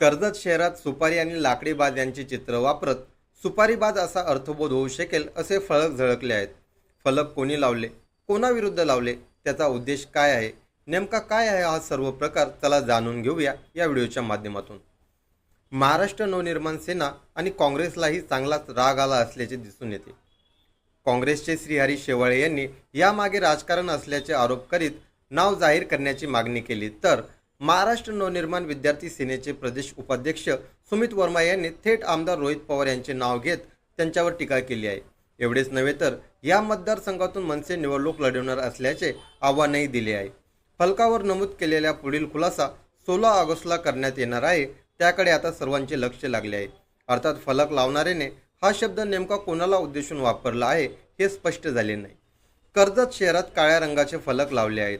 कर्जत शहरात सुपारी आणि लाकडीबाज यांचे चित्र वापरत सुपारीबाज असा अर्थबोध होऊ शकेल असे फलक झळकले आहेत. फलक कोणी लावले? कोणाविरुद्ध लावले? त्याचा उद्देश काय आहे? नेमका काय आहे हा सर्व प्रकार चला जाणून घेऊया या व्हिडिओच्या माध्यमातून. महाराष्ट्र नवनिर्माण सेना आणि काँग्रेसलाही चांगलाच राग आला असल्याचे दिसून येते. काँग्रेसचे श्रीहरी शेवाळे यांनी यामागे राजकारण असल्याचे आरोप करीत नाव जाहीर करण्याची मागणी केली. तर महाराष्ट्र नवनिर्माण विद्यार्थी सेनेचे प्रदेश उपाध्यक्ष सुमित वर्मा यांनी थेट आमदार रोहित पवार यांचे नाव घेत त्यांच्यावर टीका केली आहे. एवढेच नव्हे तर या मतदारसंघातून मनसे निवडणूक लढवणार असल्याचे आव्हानही दिले आहे. फलकावर नमूद केलेल्या पुढील खुलासा सोळा ऑगस्टला करण्यात येणार आहे त्याकडे आता सर्वांचे लक्ष लागले आहे. अर्थात फलक लावणाऱ्याने हा शब्द नेमका कोणाला उद्देशून वापरला आहे हे स्पष्ट झाले नाही. कर्जत शहरात काळ्या रंगाचे फलक लावले आहेत.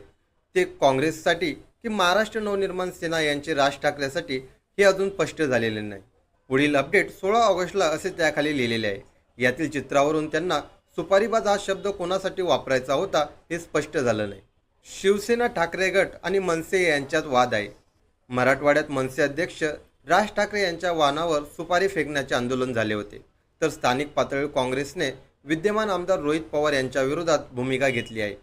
ते काँग्रेससाठी की महाराष्ट्र नवनिर्माण सेना यांचे राज ठाकरेसाठी हे अजून स्पष्ट झालेले नाही. पुढील अपडेट सोळा ऑगस्टला असे त्याखाली लिहिलेले आहे. यातील चित्रावरून त्यांना सुपारीबाज हा शब्द कोणासाठी वापरायचा होता हे स्पष्ट झालं नाही. शिवसेना ठाकरे गट आणि मनसे यांच्यात वाद आहे. मराठवाड्यात मनसे अध्यक्ष राज ठाकरे यांच्या वाहनावर सुपारी फेकण्याचे आंदोलन झाले होते. तर स्थानिक पातळीवर काँग्रेसने विद्यमान आमदार रोहित पवार यांच्या विरोधात भूमिका घेतली आहे.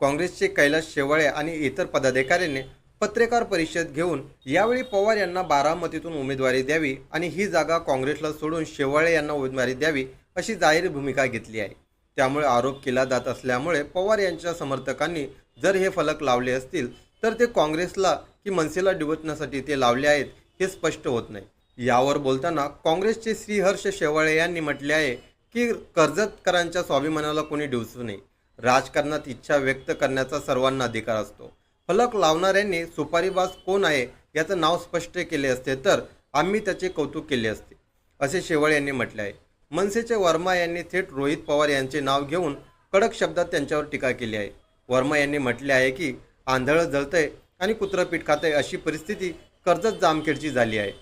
काँग्रेसचे कैलास शेवाळे आणि इतर पदाधिकाऱ्यांनी पत्रकार परिषद घेऊन यावेळी पवार यांना बारामतीतून उमेदवारी द्यावी आणि ही जागा काँग्रेसला सोडून शेवाळे यांना उमेदवारी द्यावी अशी जाहीर भूमिका घेतली आहे. त्यामुळे आरोप केला जात असल्यामुळे पवार यांच्या समर्थकांनी जर हे फलक लावले असतील तर ते काँग्रेसला की मनसेला डिवचण्यासाठी ते लावले आहेत हे स्पष्ट होत नाही. यावर बोलताना काँग्रेसचे श्रीहर्ष शेवाळे यांनी म्हटले आहे की कर्जतकरांच्या स्वाभिमानाला कोणी डिवचू नये. राजकारणात इच्छा व्यक्त करण्याचा सर्वांना अधिकार असतो. फलक लावणाऱ्यांनी सुपारीबाज कोण आहे याचं नाव स्पष्ट केले असते तर आम्ही त्याचे कौतुक केले असते असे शेवाळे यांनी म्हटले आहे. मनसेचे वर्मा यांनी थेट रोहित पवार यांचे नाव घेऊन कडक शब्दात त्यांच्यावर टीका केली आहे. वर्मा यांनी म्हटले आहे की आंधळं जळतंय आणि कुत्रं पीठ खातंय अशी परिस्थिती कर्जत जामखेडची झाली आहे.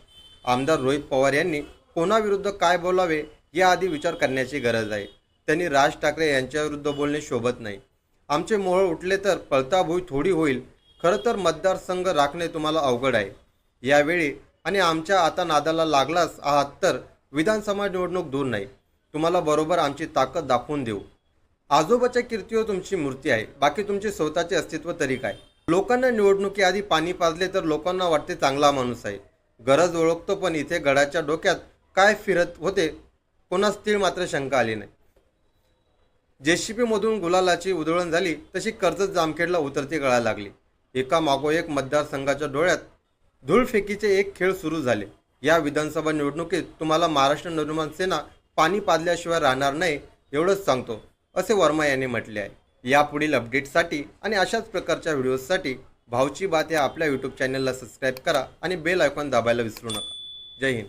आमदार रोहित पवार यांनी कोणाविरुद्ध काय बोलावे याआधी विचार करण्याची गरज आहे. त्यांनी राज ठाकरे यांच्याविरुद्ध बोलणे शोभत नाही. आमचे मोहळ उठले तर पळताभुई थोडी होईल. खरं तर मतदारसंघ राखणे तुम्हाला अवघड आहे. यावेळी आणि आमच्या आता नादाला लागलाच आहात तर विधानसभा निवडणूक दूर नाही. तुम्हाला बरोबर आमची ताकद दाखवून देऊ. आजोबाच्या कीर्तीवर तुमची मूर्ती आहे. बाकी तुमचे स्वतःचे अस्तित्व तरी काय? लोकांना निवडणुकीआधी पाणी पाजले तर लोकांना वाटते चांगला माणूस आहे. गरज ओळखतो पण इथे गडाच्या डोक्यात काय फिरत होते? कोणास तीळ मात्र शंका आली नाही. जेसीपीमधून गुलालाची उधळण झाली तशी कर्जत जामखेडला उतरती गळा लागली. एका मागोएक मतदारसंघाच्या डोळ्यात धूळफेकीचे एक खेळ सुरू झाले. या विधानसभा निवडणुकीत तुम्हाला महाराष्ट्र निर्माण सेना पाणी पाजल्याशिवाय राहणार नाही एवढंच सांगतो असे वर्मा यांनी म्हटले आहे. यापुढील अपडेट्ससाठी आणि अशाच प्रकारच्या व्हिडिओजसाठी भाऊची बात या आपल्या यूट्यूब चॅनलला सबस्क्राईब करा आणि बेल आयकॉन दाबायला विसरू नका. जय हिंद.